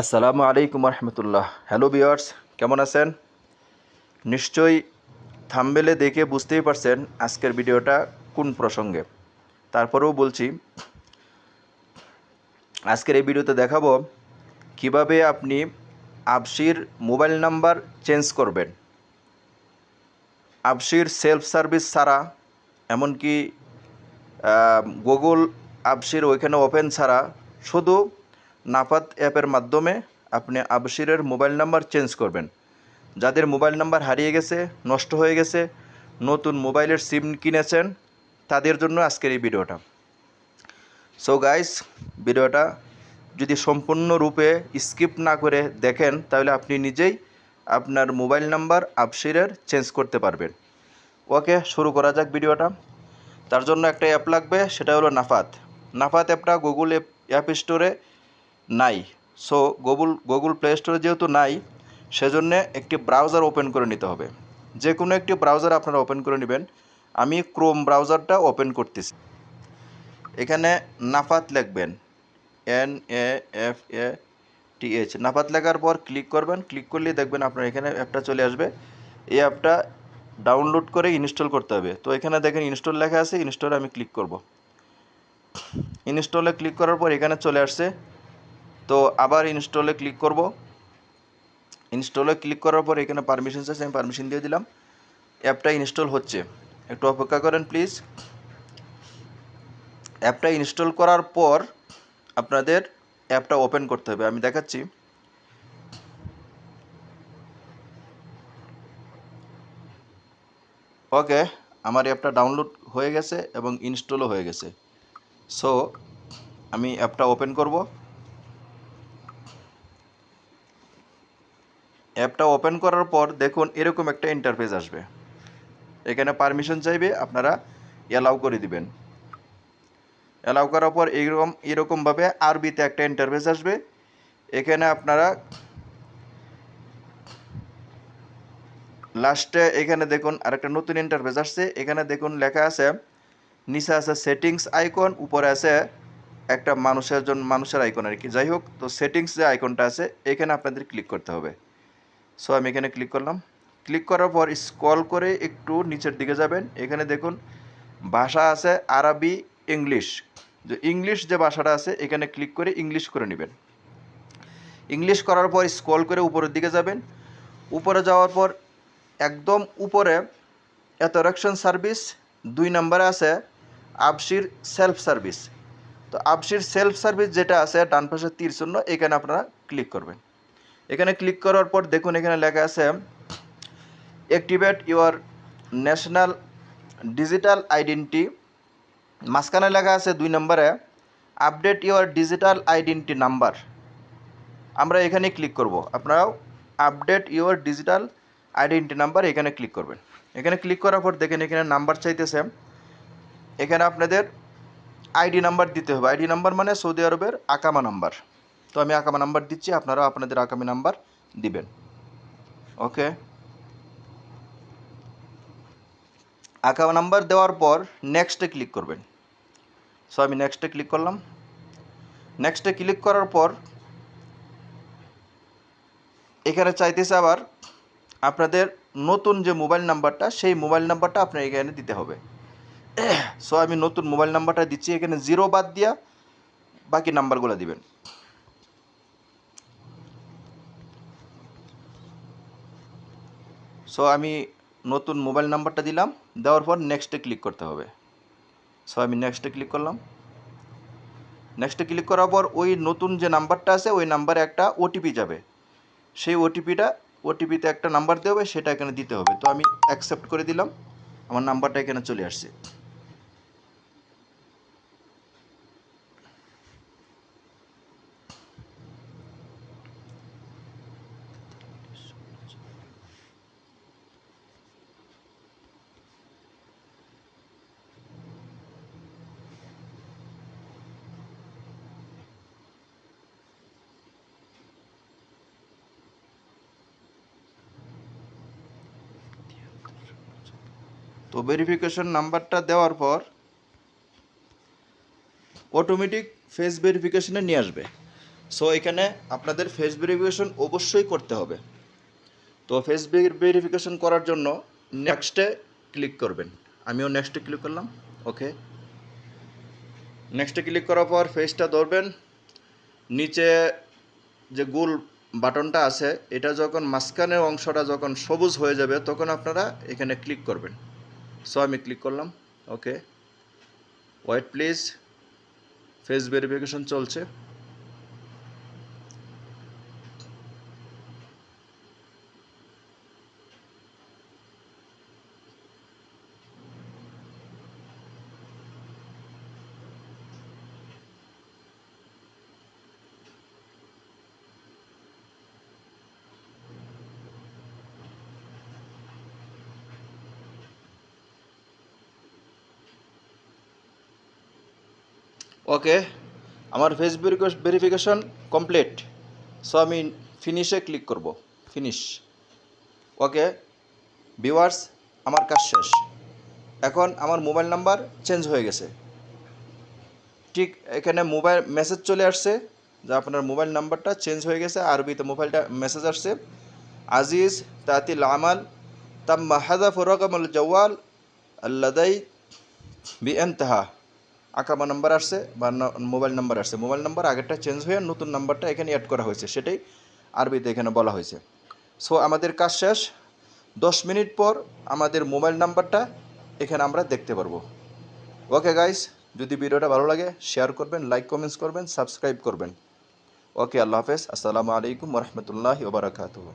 আসসালামু আলাইকুম রহমতুল্লাহ হ্যালো বিয়ার্স কেমন আছেন? নিশ্চয়ই থামবেলে দেখে বুঝতেই পারছেন আজকের ভিডিওটা কোন প্রসঙ্গে। তারপরেও বলছি, আজকের এই ভিডিওতে দেখাবো কীভাবে আপনি আবসির মোবাইল নাম্বার চেঞ্জ করবেন। আবসির সেলফ সার্ভিস ছাড়া, এমনকি গুগল আবসির ওইখানে ওপেন ছাড়া, শুধু নাফাত অ্যাপের মাধ্যমে আপনি আবশিরের মোবাইল নাম্বার চেঞ্জ করবেন। যাদের মোবাইল নাম্বার হারিয়ে গেছে, নষ্ট হয়ে গেছে, নতুন মোবাইলের সিম কিনেছেন, তাদের জন্য আজকের এই ভিডিওটা। সো গাইস ভিডিওটা যদি সম্পূর্ণরূপে স্কিপ না করে দেখেন, তাহলে আপনি নিজেই আপনার মোবাইল নাম্বার আবসিরের চেঞ্জ করতে পারবেন। ওকে শুরু করা যাক ভিডিওটা। তার জন্য একটা অ্যাপ লাগবে, সেটা হলো নাফাত। নাফাত অ্যাপটা গুগল অ্যাপ অ্যাপ স্টোরে নাই। সো গুগল গুগল প্লে স্টোরে যেহেতু নাই, সেজন্য একটি ব্রাউজার ওপেন করে নিতে হবে। যে কোনো একটি ব্রাউজার আপনারা ওপেন করে নেবেন। আমি ক্রোম ব্রাউজারটা ওপেন করতেছি। এখানে নাফাত লিখবেন। N A F A T H Nafath লেখার পর ক্লিক করবেন। ক্লিক করলে দেখবেন আপনার এখানে অ্যাপটা চলে আসবে। এই অ্যাপটা ডাউনলোড করে ইনস্টল করতে হবে। তো এখানে দেখেন ইনস্টল লেখা আছে। ইনস্টলে আমি ক্লিক করব। ইনস্টলে ক্লিক করার পর এখানে চলে আসছে। তো আবার ইনস্টলে ক্লিক করব। ইনস্টলে ক্লিক করার পর এখানে পারমিশন আছে, আমি পারমিশন দিয়ে দিলাম। অ্যাপটা ইনস্টল হচ্ছে। একটু অপেক্ষা করেন প্লিজ অ্যাপটা ইনস্টল করার পর আপনাদের অ্যাপটা ওপেন করতে হবে। আমি দেখাচ্ছি। ওকে, আমার অ্যাপটা ডাউনলোড হয়ে গেছে এবং ইনস্টলও হয়ে গেছে। সো আমি অ্যাপটা ওপেন করব। অ্যাপটা ওপেন করার পর দেখুন এরকম একটা ইন্টারফেস আসবে। এখানে পারমিশন চাইবে, আপনারা অ্যালাউ করে দিবেন। অ্যালাউ করার পর এইরকম এরকমভাবে আরবিতে একটা ইন্টারফেস আসবে। এখানে আপনারা লাস্টে এখানে দেখুন আরেকটা নতুন ইন্টারফেস আসছে। এখানে দেখুন লেখা আছে, নিচে আছে সেটিংস আইকন উপরে আছে একটা মানুষের জন্য মানুষের আইকন আর কি। যাই হোক, তো সেটিংস যে আইকনটা আছে, এখানে আপনাদের ক্লিক করতে হবে। সো আমি এখানে ক্লিক করলাম। ক্লিক করার পর স্ক্রল করে একটু নিচের দিকে যাবেন। এখানে দেখুন, ভাষা আছে আরবি ইংলিশ যে ইংলিশ যে ভাষাটা আছে, এখানে ক্লিক করে ইংলিশ করে নেবেন। ইংলিশ করার পর স্ক্রল করে উপরের দিকে যাবেন। উপরে যাওয়ার পর একদম উপরে অ্যাথরাকশন সার্ভিস দুই নম্বরে আছে আবসির সেলফ সার্ভিস তো আবসির সেলফ সার্ভিস যেটা আছে ডান পাশে তীর শূন্য এখানে আপনারা ক্লিক করবেন। এখানে ক্লিক করার পর দেখুন এখানে লেখা আছে activate your national digital identity মাঝখানে লেখা আছে দুই নম্বরে update your digital identity number আমরা এখানে ক্লিক করব। আপনারাও update your digital identity number এখানে ক্লিক করবেন। এখানে ক্লিক করার পর দেখেন এখানে নাম্বার চাইতেছে। এখানে আপনাদের আইডি নাম্বার দিতে হবে। আইডি নাম্বার মানে সৌদি আরবের আকামা নাম্বার তো আমি আকামা নাম্বার দিচ্ছি, আপনারাও আপনাদের আকামি নাম্বার দিবেন। ওকে? আকামা নাম্বার দেওয়ার পর নেক্সটে ক্লিক করবেন। সো আমি নেক্সটে ক্লিক করলাম। নেক্সটে ক্লিক করার পর এখানে চাইতেছে আবার আপনাদের নতুন যে মোবাইল নাম্বারটা, সেই মোবাইল নাম্বারটা আপনার এখানে দিতে হবে। সো আমি নতুন মোবাইল নাম্বারটা দিচ্ছি, এখানে জিরো বাদ দিয়া বাকি নাম্বারগুলো দিবেন। সো আমি নতুন মোবাইল নাম্বারটা দিলাম, দেওয়ার পর নেক্সটে ক্লিক করতে হবে। সো আমি নেক্সটে ক্লিক করলাম। নেক্সটে ক্লিক করার পর ওই নতুন যে নাম্বারটা আছে, ওই নাম্বারে একটা ওটিপি যাবে। সেই ওটিপিটা ওটিপিতে একটা নাম্বার দেওয়া হবে, সেটা এখানে দিতে হবে। তো আমি অ্যাকসেপ্ট করে দিলাম। আমার নাম্বারটা এখানে চলে আসছে। তো ভেরিফিকেশন নাম্বারটা দেওয়ার পর অটোমেটিক ফেস ভেরিফিকেশনে নিয়ে আসবে। সো এখানে আপনাদের ফেস ভেরিফিকেশন অবশ্যই করতে হবে। তো ফেস ভেরিফিকেশন করার জন্য নেক্সটে ক্লিক করবেন। আমিও নেক্সটে ক্লিক করলাম। ওকে নেক্সটে ক্লিক করার পর ফেসটা ধরবেন। নিচে যে গোল বাটনটা আছে, এটা যখন মাঝখানের অংশটা যখন সবুজ হয়ে যাবে, তখন আপনারা এখানে ক্লিক করবেন। সো আমি ক্লিক করলাম okay wait please face verification চলছে। ওকে আমার ফেস ভেরিফিকেশন কমপ্লিট সো আমি ফিনিশে ক্লিক করব। ফিনিশ ওকে ভিউয়ার্স আমার কাজ শেষ। এখন আমার মোবাইল নাম্বার চেঞ্জ হয়ে গেছে। ঠিক এখানে মোবাইল মেসেজ চলে আসছে, যে আপনার মোবাইল নাম্বারটা চেঞ্জ হয়ে গেছে, আরবিতে মোবাইলটা মেসেজ আসছে। আজিজ তাতিল আমাল তাম্মা হাদা ফরকমল জওয়াল, আল্লাদাই বি এনতাহা আকামা নাম্বার আসছে বা মোবাইল নাম্বার আসছে। মোবাইল নাম্বার আগেরটা চেঞ্জ হয়ে নতুন নাম্বারটা এখানে অ্যাড করা হয়েছে। সেটাই আরবিতে এখানে বলা হয়েছে। সো আমাদের কাজ শেষ। দশ মিনিট পর আমাদের মোবাইল নাম্বারটা এখানে আমরা দেখতে পারব। ওকে গাইস যদি ভিডিওটা ভালো লাগে শেয়ার করবেন লাইক কমেন্টস করবেন সাবস্ক্রাইব করবেন। ওকে আল্লাহ হাফেজ। আসসালামু আলাইকুম রহমতুল্লাহ ওবরাকাতুহ